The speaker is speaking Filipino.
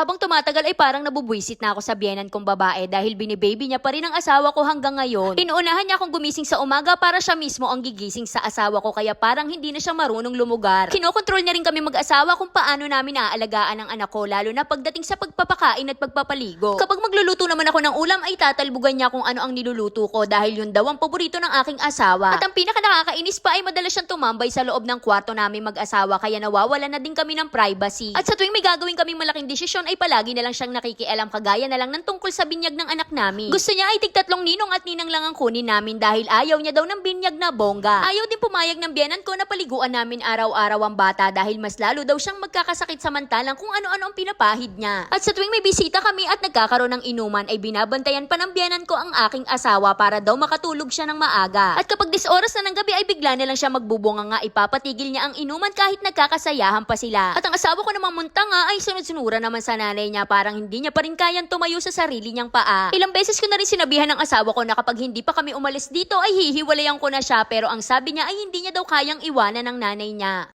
Habang tumatagal ay parang nabubwisit na ako sa biyenan kong babae dahil binibaby niya pa rin ang asawa ko hanggang ngayon. Inuunahan niya akong gumising sa umaga para siya mismo ang gigising sa asawa ko kaya parang hindi na siya marunong lumugar. Kinokontrol niya rin kami mag-asawa kung paano namin naaalagaan ang anak ko lalo na pagdating sa pagpapakain at pagpapaligo. Kapag magluluto naman ako ng ulam ay tatalbugan niya kung ano ang niluluto ko dahil yun daw ang paborito ng aking asawa. At ang pinaka nakakainis pa ay madalas siyang tumambay sa loob ng kwarto namin mag-asawa kaya nawawala na din kami ng privacy. At sa tuwing may gagawin kaming malaking desisyon ay palagi na lang siyang nakikialam kagaya na lang ng tungkol sa binyag ng anak namin. Gusto niya ay tigtatlong ninong at ninang lang ang kunin namin dahil ayaw niya daw ng binyag na bongga. Ayaw din pumayag ng biyanan ko na paliguan namin araw-araw ang bata dahil mas lalo daw siyang magkakasakit samantalang kung ano-ano ang pinapahid niya. At sa tuwing may bisita kami at nagkakaroon ng inuman ay binabantayan pa ng biyanan ko ang aking asawa para daw makatulog siya ng maaga. At kapag dis oras na ng gabi ay bigla na lang siya magbubunga nga ipapatigil niya ang inuman kahit nagkakasayahan pa sila. At ang asawa ko namang munta nga ay sunod-sunura naman sa nanay niya parang hindi niya pa rin kayang tumayo sa sarili niyang paa. Ilang beses ko na rin sinabihan ng asawa ko na kapag hindi pa kami umalis dito ay hihiwalayan ko na siya pero ang sabi niya ay hindi niya daw kayang iwanan ng nanay niya.